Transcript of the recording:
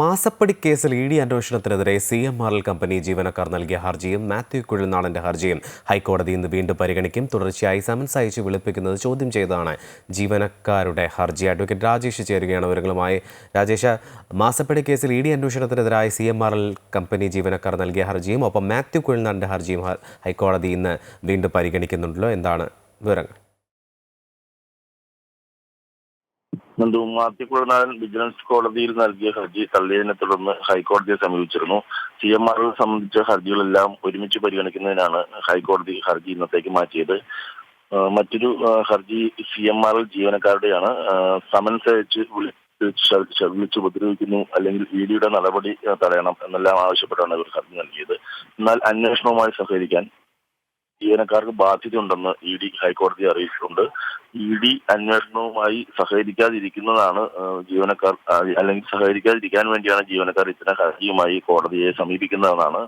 മാസപ്പടി കേസിൽ E D അന്വേഷണത്തിനെതിരെ C M R L company ജീവനക്കാർ നൽകിയ ഹർജിയും മാത്യു കുഴൽനാടന്റെ ഹർജിയും ഹൈക്കോടതി ഇന്ന് വീണ്ടും പരിഗണിക്കും. തുടർച്ചയായി സമൻസ് അയച്ച് വിളിപ്പിക്കുന്നത് ചോദ്യം ചെയ്താണ് ജീവനക്കാരുടെ ഹർജി. അഡ്വക്കേറ്റ് രാജേഷ് ചേരുകയാണ് വിവരങ്ങളുമായി. രാജേഷ് മാസപ്പടി കേസിൽ E D അന്വേഷണത്തിനെതിരായി C M R L company ജീവനക്കാർ നൽകിയ ഹർജിയും ഒപ്പം മാത്യു കുഴൽനാടന്റെ ഹർജിയും ഹൈക്കോടതി ഇന്ന് വീണ്ടും പരിഗണിക്കുന്നുണ്ടല്ലോ. എന്താണ് വിവരങ്ങൾ? നന്ദു മാത്യക്കുളനാഥൻ വിജിലൻസ് കോടതിയിൽ നൽകിയ ഹർജി തള്ളിയതിനെ തുടർന്ന് ഹൈക്കോടതിയെ സമീപിച്ചിരുന്നു. സി എം ആറിൽ സംബന്ധിച്ച ഹർജികളെല്ലാം ഒരുമിച്ച് പരിഗണിക്കുന്നതിനാണ് ഹൈക്കോടതി ഹർജി ഇന്നത്തേക്ക് മാറ്റിയത്. മറ്റൊരു ഹർജി സി എം ആറിൽ ജീവനക്കാരുടെയാണ് സമൻസ് അയച്ച് വിളിച്ച് ഉപദ്രവിക്കുന്നു അല്ലെങ്കിൽ ഇ ഡിയുടെ നടപടി തടയണം എന്നെല്ലാം ആവശ്യപ്പെട്ടാണ് ഇവർ ഹർജി നൽകിയത്. എന്നാൽ അന്വേഷണവുമായി സഹകരിക്കാൻ ജീവനക്കാർക്ക് ബാധ്യതയുണ്ടെന്ന് ഇ ഡി ഹൈക്കോടതിയെ അറിയിച്ചിട്ടുണ്ട്. ഇ ഡി അന്വേഷണവുമായി സഹകരിക്കാതിരിക്കുന്നതാണ് ജീവനക്കാർ അല്ലെങ്കിൽ സഹകരിക്കാതിരിക്കാൻ വേണ്ടിയാണ് ജീവനക്കാർ ഇത്തരം ഹർജിയുമായി കോടതിയെ സമീപിക്കുന്നതെന്നാണ്